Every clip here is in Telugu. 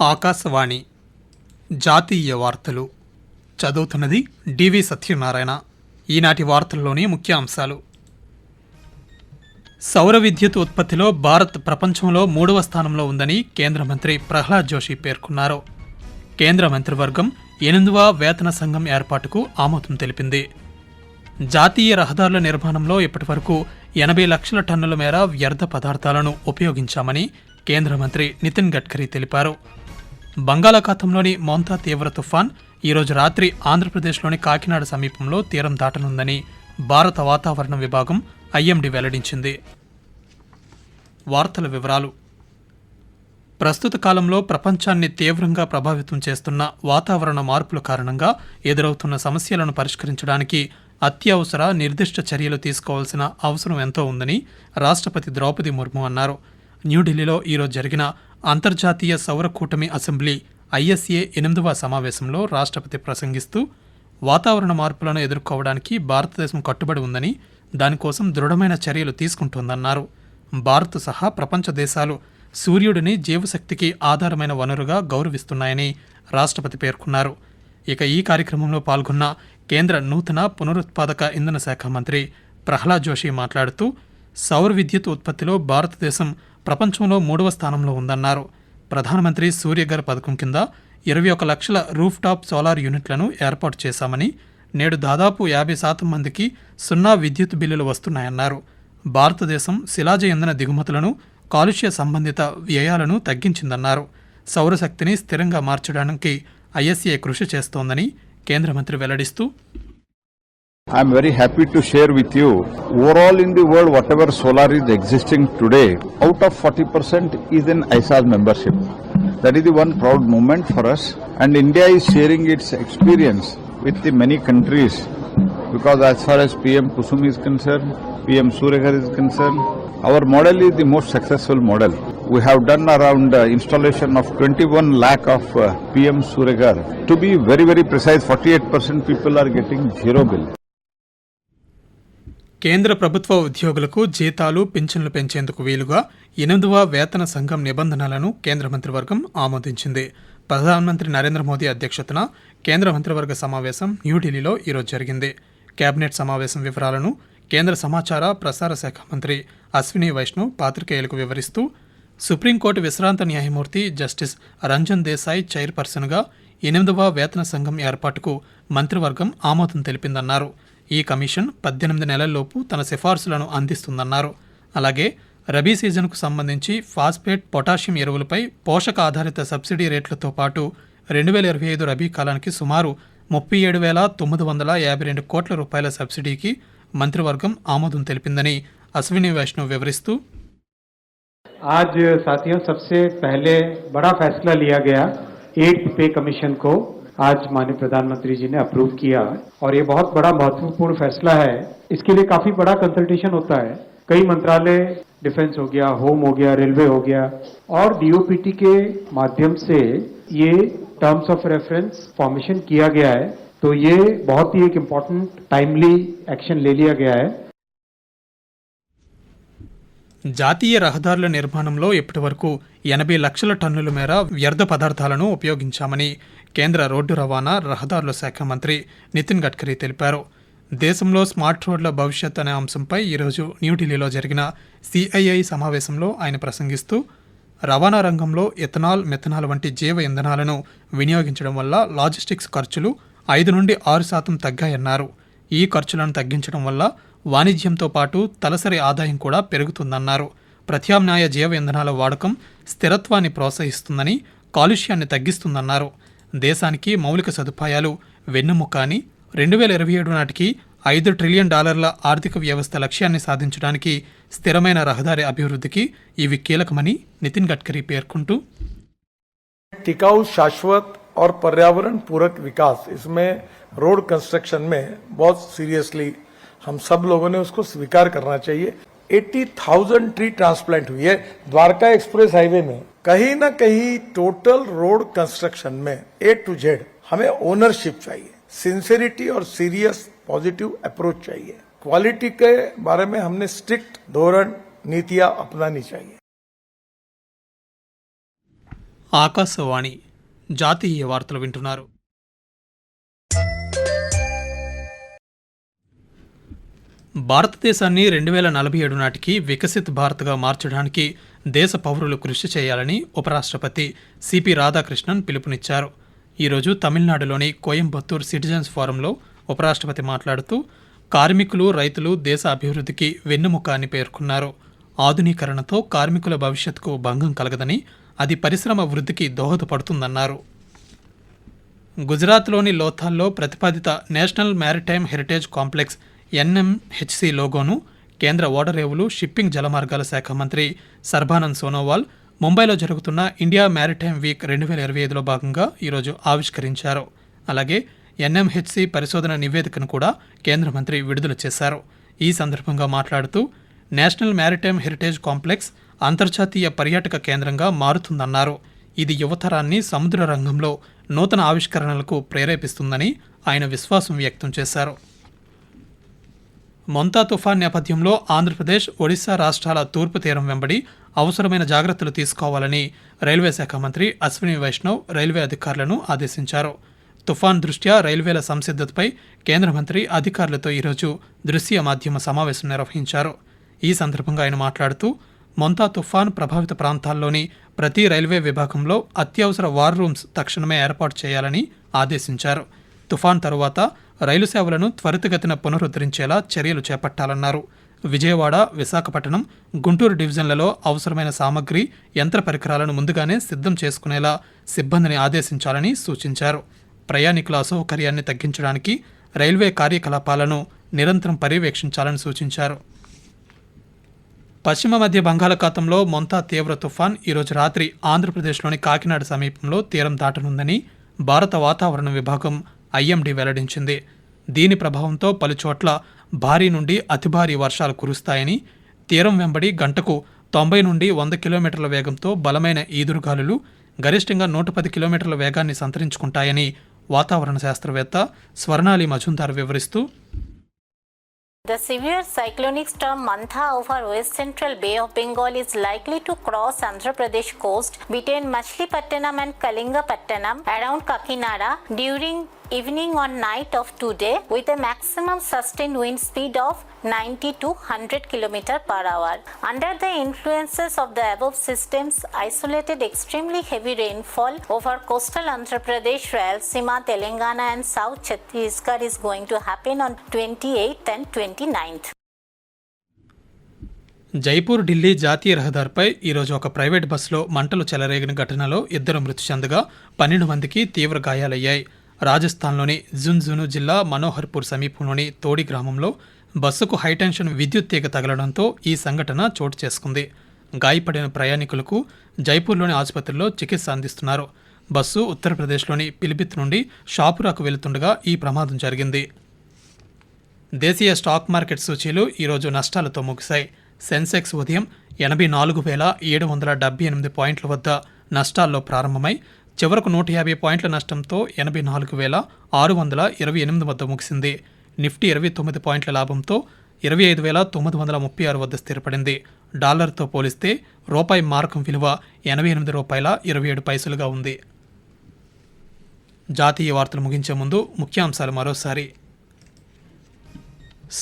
ఆకాశవాణి జాతీయ వార్తలు. చదువుతున్నది డివి సత్యనారాయణ. ఈనాటి వార్తల్లోని ముఖ్య అంశాలు సౌర విద్యుత్ ఉత్పత్తిలో భారత్ ప్రపంచంలో మూడవ స్థానంలో ఉందని కేంద్ర మంత్రి ప్రహ్లాద్ జోషి పేర్కొన్నారు. కేంద్ర మంత్రివర్గం ఎనిమిదవ వేతన సంఘం ఏర్పాటుకు ఆమోదం తెలిపింది. జాతీయ రహదారుల నిర్మాణంలో ఇప్పటివరకు ఎనభై లక్షల టన్నుల మేర వ్యర్థ పదార్థాలను ఉపయోగించామని కేంద్ర మంత్రి నితిన్ గడ్కరీ తెలిపారు. బంగాళాఖాతంలోని మోంతా తీవ్ర తుఫాన్ ఈరోజు రాత్రి ఆంధ్రప్రదేశ్లోని కాకినాడ సమీపంలో తీరం దాటనుందని భారత వాతావరణ విభాగం ఐఎండి వెల్లడించింది. వార్తల వివరాలు. ప్రస్తుత కాలంలో ప్రపంచాన్ని తీవ్రంగా ప్రభావితం చేస్తున్న వాతావరణ మార్పుల కారణంగా ఎదురవుతున్న సమస్యలను పరిష్కరించడానికి అత్యవసర నిర్దిష్ట చర్యలు తీసుకోవాల్సిన అవసరం ఎంతో ఉందని రాష్ట్రపతి ద్రౌపది ముర్ము అన్నారు. న్యూఢిల్లీలో ఈరోజు జరిగిన అంతర్జాతీయ సౌర కూటమి అసెంబ్లీ ఐఎస్ఏ ఎనిమిదవ సమావేశంలో రాష్ట్రపతి ప్రసంగిస్తూ వాతావరణ మార్పులను ఎదుర్కోవడానికి భారతదేశం కట్టుబడి ఉందని దానికోసం దృఢమైన చర్యలు తీసుకుంటోందన్నారు. భారత్ సహా ప్రపంచ దేశాలు సూర్యుడిని జీవశక్తికి ఆధారమైన వనరుగా గౌరవిస్తున్నాయని రాష్ట్రపతి పేర్కొన్నారు. ఇక ఈ కార్యక్రమంలో పాల్గొన్న కేంద్ర నూతన పునరుత్పాదక ఇంధన శాఖ మంత్రి ప్రహ్లాద్ జోషి మాట్లాడుతూ సౌర విద్యుత్ ఉత్పత్తిలో భారతదేశం ప్రపంచంలో మూడవ స్థానంలో ఉందన్నారు. ప్రధానమంత్రి సూర్యఘర్ పథకం కింద ఇరవై ఒక లక్షల రూఫ్ టాప్ సోలార్ యూనిట్లను ఏర్పాటు చేశామని నేడు దాదాపు యాభై శాతం మందికి సున్నా విద్యుత్ బిల్లులు వస్తున్నాయన్నారు. భారతదేశం శిలాజ ఇంధన దిగుమతులను కాలుష్య సంబంధిత వ్యయాలను తగ్గించిందన్నారు. సౌరశక్తిని స్థిరంగా మార్చడానికి ఐఎస్ఏ కృషి చేస్తోందని కేంద్ర మంత్రి వెల్లడిస్తూ I am very happy to share with you, overall in the world, whatever solar is existing today, out of 40% is in ISA's membership. That is the one proud moment for us. And India is sharing its experience with the many countries because as far as PM Kusum is concerned, PM Suryaghar is concerned, our model is the most successful model. We have done around uh, installation of 21 lakh of uh, PM Suryaghar. To be very, very precise, 48% people are getting zero bill. కేంద్ర ప్రభుత్వ ఉద్యోగులకు జీతాలు పింఛన్లు పెంచేందుకు వీలుగా ఎనిమిదవ వేతన సంఘం నిబంధనలను కేంద్ర మంత్రివర్గం ఆమోదించింది. ప్రధానమంత్రి నరేంద్ర మోదీ అధ్యక్షతన కేంద్ర మంత్రివర్గ సమావేశం న్యూఢిల్లీలో ఈరోజు జరిగింది. కేబినెట్ సమావేశం వివరాలను కేంద్ర సమాచార ప్రసార శాఖ మంత్రి అశ్విని వైష్ణవ్ పాత్రికేయులకు వివరిస్తూ సుప్రీంకోర్టు విశ్రాంత న్యాయమూర్తి జస్టిస్ రంజన్ దేశాయ్ చైర్పర్సన్గా ఎనిమిదవ వేతన సంఘం ఏర్పాటుకు మంత్రివర్గం ఆమోదం తెలిపిందన్నారు. ఈ కమిషన్ పద్దెనిమిది నెలల్లోపు తన సిఫార్సులను అందిస్తుందన్నారు అలాగే రబీ సీజన్కు సంబంధించి ఫాస్ఫేట్ పొటాషియం ఎరువులపై పోషక ఆధారిత సబ్సిడీ రేట్లతో పాటు రెండు వేల ఇరవై ఐదు రబీ కాలానికి సుమారు ముప్పై ఏడు వేల తొమ్మిది వందల యాభై రెండు కోట్ల రూపాయల సబ్సిడీకి మంత్రివర్గం ఆమోదం తెలిపిందని అశ్విని వైష్ణవ్ వివరిస్తూ आज साथियों सबसे पहले बड़ा फैसला लिया गया एट पे कमीशन को आज माननीय प्रधानमंत्री जी ने अप्रूव किया और ये बहुत बड़ा महत्वपूर्ण फैसला है। इसके लिए काफ़ी बड़ा कंसल्टेशन होता है। कई मंत्रालय डिफेंस हो गया होम हो गया रेलवे हो गया और डीओपीटी के माध्यम से ये टर्म्स ऑफ़ रेफरेंस फॉर्मेशन किया गया है। तो ये बहुत ही एक इम्पोर्टेंट टाइमली एक्शन ले लिया गया है। జాతీయ రహదారుల నిర్మాణంలో ఇప్పటివరకు ఎనభై లక్షల టన్నుల మేర వ్యర్థ పదార్థాలను ఉపయోగించామని కేంద్ర రోడ్డు రవాణా రహదారుల శాఖ మంత్రి నితిన్ గడ్కరీ తెలిపారు. దేశంలో స్మార్ట్ రోడ్ల భవిష్యత్ అనే అంశంపై ఈరోజు న్యూఢిల్లీలో జరిగిన సిఐఐ సమావేశంలో ఆయన ప్రసంగిస్తూ రవాణా రంగంలో ఎథనాల్ మెథనాల్ వంటి జీవ ఇంధనాలను వినియోగించడం వల్ల లాజిస్టిక్స్ ఖర్చులు ఐదు నుండి ఆరు శాతం తగ్గాయన్నారు. ఈ ఖర్చులను తగ్గించడం వల్ల వాణిజ్యంతో పాటు తలసరి ఆదాయం కూడా పెరుగుతుందన్నారు ప్రత్యామ్నాయ జీవ ఇంధనాల వాడకం స్థిరత్వాన్ని ప్రోత్సహిస్తుందని కాలుష్యాన్ని తగ్గిస్తుందన్నారు దేశానికి మౌలిక సదుపాయాలు వెన్నుముక్క అని రెండు వేల ఇరవై ఏడు నాటికి ఐదు ట్రిలియన్ డాలర్ల ఆర్థిక వ్యవస్థ లక్ష్యాన్ని సాధించడానికి స్థిరమైన రహదారి అభివృద్ధికి ఇవి కీలకమని నితిన్ గడ్కరీ పేర్కొంటూ टिकाऊ शाश्वत और पर्यावरण पूरक विकास इसमें रोड कंस्ट्रक्शन में बहुत सीरियसली हम सब लोगों ने उसको स्वीकार करना चाहिए 80,000 ट्री ट्रांसप्लांट हुई है द्वारका एक्सप्रेस हाईवे में कहीं ना कहीं टोटल रोड कंस्ट्रक्शन में ए टू जेड हमें ओनरशिप चाहिए सिंसेरिटी और सीरियस पॉजिटिव अप्रोच चाहिए क्वालिटी के बारे में हमने स्ट्रिक्ट धोरण नीतियां अपनानी चाहिए ఆకాశవాణి జాతీయ వార్తలు వింటున్నారు భారతదేశాన్ని రెండు వేల నలభై ఏడు నాటికి వికసిత్ భారత్గా మార్చడానికి దేశ పౌరులు కృషి చేయాలని ఉపరాష్ట్రపతి సిపి రాధాకృష్ణన్ పిలుపునిచ్చారు. ఈరోజు తమిళనాడులోని కోయంబత్తూర్ సిటిజన్స్ ఫోరంలో ఉపరాష్ట్రపతి మాట్లాడుతూ కార్మికులు రైతులు దేశ అభివృద్ధికి వెన్నెముక అని పేర్కొన్నారు. ఆధునీకరణతో కార్మికుల భవిష్యత్తుకు భంగం కలగదని అది పరిశ్రమ వృద్ధికి దోహదపడుతుందన్నారు. గుజరాత్లోని లోథాల్లో ప్రతిపాదిత national maritime heritage complex NMHC లోగోను కేంద్ర ఓడరేవులు షిప్పింగ్ జలమార్గాల శాఖ మంత్రి సర్బానంద్ సోనోవాల్ ముంబైలో జరుగుతున్న ఇండియా మ్యారిటైమ్ వీక్ రెండు వేల ఇరవై ఐదులో భాగంగా ఈరోజు ఆవిష్కరించారు. అలాగే ఎన్ఎంహెచ్సి పరిశోధన నివేదికను కూడా కేంద్ర మంత్రి విడుదల చేశారు. ఈ సందర్భంగా మాట్లాడుతూ నేషనల్ మ్యారిటైమ్ హెరిటేజ్ కాంప్లెక్స్ అంతర్జాతీయ పర్యాటక కేంద్రంగా మారుతుందన్నారు. ఇది యువతరాన్ని సముద్ర రంగంలో నూతన ఆవిష్కరణలకు ప్రేరేపిస్తుందని ఆయన విశ్వాసం వ్యక్తం చేశారు. మొంతా తుఫాన్ నేపథ్యంలో ఆంధ్రప్రదేశ్ ఒడిశా రాష్ట్రాల తూర్పు తీరం వెంబడి అవసరమైన జాగ్రత్తలు తీసుకోవాలని రైల్వే శాఖ మంత్రి అశ్విని వైష్ణవ్ రైల్వే అధికారులను ఆదేశించారు. తుఫాన్ దృష్ట్యా రైల్వేల సంసిద్ధతపై కేంద్ర మంత్రి అధికారులతో ఈరోజు దృశ్య మాధ్యమ సమావేశం నిర్వహించారు. ఈ సందర్భంగా ఆయన మాట్లాడుతూ మొంతా తుఫాన్ ప్రభావిత ప్రాంతాల్లోని ప్రతి రైల్వే విభాగంలో అత్యవసర వార్ రూమ్స్ తక్షణమే ఏర్పాటు చేయాలని ఆదేశించారు. తుఫాన్ తరువాత రైలు సేవలను త్వరితగతిన పునరుద్ధరించేలా చర్యలు చేపట్టాలన్నారు. విజయవాడ విశాఖపట్నం గుంటూరు డివిజన్లలో అవసరమైన సామగ్రి యంత్ర పరికరాలను ముందుగానే సిద్ధం చేసుకునేలా సిబ్బందిని ఆదేశించాలని సూచించారు. ప్రయాణికుల అసౌకర్యాన్ని తగ్గించడానికి రైల్వే కార్యకలాపాలను నిరంతరం పర్యవేక్షించాలని సూచించారు. పశ్చిమ మధ్య బంగాళాఖాతంలో మొంతా తీవ్ర తుఫాన్ ఈరోజు రాత్రి ఆంధ్రప్రదేశ్లోని కాకినాడ సమీపంలో తీరం దాటనుందని భారత వాతావరణ విభాగం ఐఎండీ వెల్లడించింది దీని ప్రభావంతో పలుచోట్ల భారీ నుండి అతి భారీ వర్షాలు కురుస్తాయని తీరం వెంబడి గంటకు తొంభై నుండి వంద కిలోమీటర్ల వేగంతో బలమైన ఈదురుగాలులు గరిష్టంగా నూట పది కిలోమీటర్ల వేగాన్ని సంతరించుకుంటాయని వాతావరణ శాస్త్రవేత్త స్వర్ణాలి మజుందార్ వివరిస్తూ The severe cyclonic storm Mantha over west central Bay of Bengal is likely to cross Andhra Pradesh coast between Machilipattanam and Kalingapattanam around Kakinada during evening or night of today with a maximum sustained wind speed of 90 to 100 km per hour. Under the influences of the above systems, isolated extremely heavy rainfall over coastal Andhra Pradesh, Rayalaseema, Telangana and South Chhattisgarh is going to happen on 28th and 29th. Jaipur Delhi జాతీయ రహదారిపై ఈరోజు ఒక ప్రైవేట్ బస్సులో మంటలు చెలరేగిన ఘటనలో ఇద్దరు మృతి చెందగా పన్నెండు మందికి తీవ్ర గాయాలయ్యాయి రాజస్థాన్లోని జున్జును జిల్లా మనోహర్పూర్ సమీపంలోని తోడి గ్రామంలో బస్సుకు హైటెన్షన్ విద్యుత్ తీగ తగలడంతో ఈ సంఘటన చోటు చేసుకుంది. గాయపడిన ప్రయాణికులకు జైపూర్లోని ఆసుపత్రిలో చికిత్స అందిస్తున్నారు. బస్సు ఉత్తరప్రదేశ్లోని పిలిభిత్ నుండి షాపురాకు వెళుతుండగా ఈ ప్రమాదం జరిగింది. దేశీయ స్టాక్ మార్కెట్ సూచీలు ఈరోజు నష్టాలతో ముగిశాయి. సెన్సెక్స్ ఉదయం ఎనభై నాలుగు వేల ఏడు వందల డెబ్బై ఎనిమిది పాయింట్ల వద్ద నష్టాల్లో ప్రారంభమై చివరకు నూట యాభై పాయింట్ల నష్టంతో ఎనభై నాలుగు వేల ఆరు వందల ఇరవై ఎనిమిది వద్ద ముగిసింది. నిఫ్టీ ఇరవై తొమ్మిది పాయింట్ల లాభంతో ఇరవై ఐదు వేల తొమ్మిది వందల ముప్పై ఆరు వద్ద స్థిరపడింది. డాలర్తో పోలిస్తే రూపాయి మార్కం విలువ ఎనభై ఎనిమిది రూపాయల ఇరవై ఏడు పైసలుగా ఉంది. జాతీయ వార్తలు ముగించే ముందు ముఖ్యాంశాలు మరోసారి.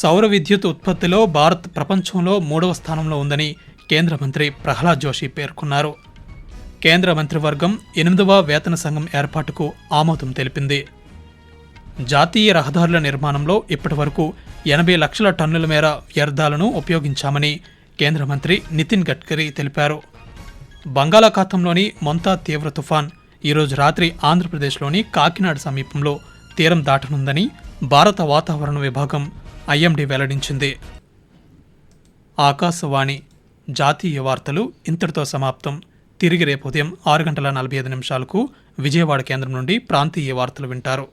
సౌర విద్యుత్ ఉత్పత్తిలో భారత్ ప్రపంచంలో మూడవ స్థానంలో ఉందని కేంద్ర మంత్రి ప్రహ్లాద్ జోషి పేర్కొన్నారు. కేంద్ర మంత్రివర్గం ఎనిమిదవ వేతన సంఘం ఏర్పాటుకు ఆమోదం తెలిపింది. జాతీయ రహదారుల నిర్మాణంలో ఇప్పటివరకు ఎనభై లక్షల టన్నుల మేర వ్యర్థాలను ఉపయోగించామని కేంద్ర మంత్రి నితిన్ గడ్కరీ తెలిపారు. బంగాళాఖాతంలోని మొంతా తీవ్ర తుఫాన్ ఈరోజు రాత్రి ఆంధ్రప్రదేశ్లోని కాకినాడ సమీపంలో తీరం దాటనుందని భారత వాతావరణ విభాగం ఐఎండీ వెల్లడించింది. ఆకాశవాణి జాతీయ వార్తలు ఇంతటితో సమాప్తం. తిరిగి రేపు ఉదయం ఆరు గంటల నలభై ఐదు నిమిషాలకు విజయవాడ కేంద్రం నుండి ప్రాంతీయ వార్తలు వింటారు.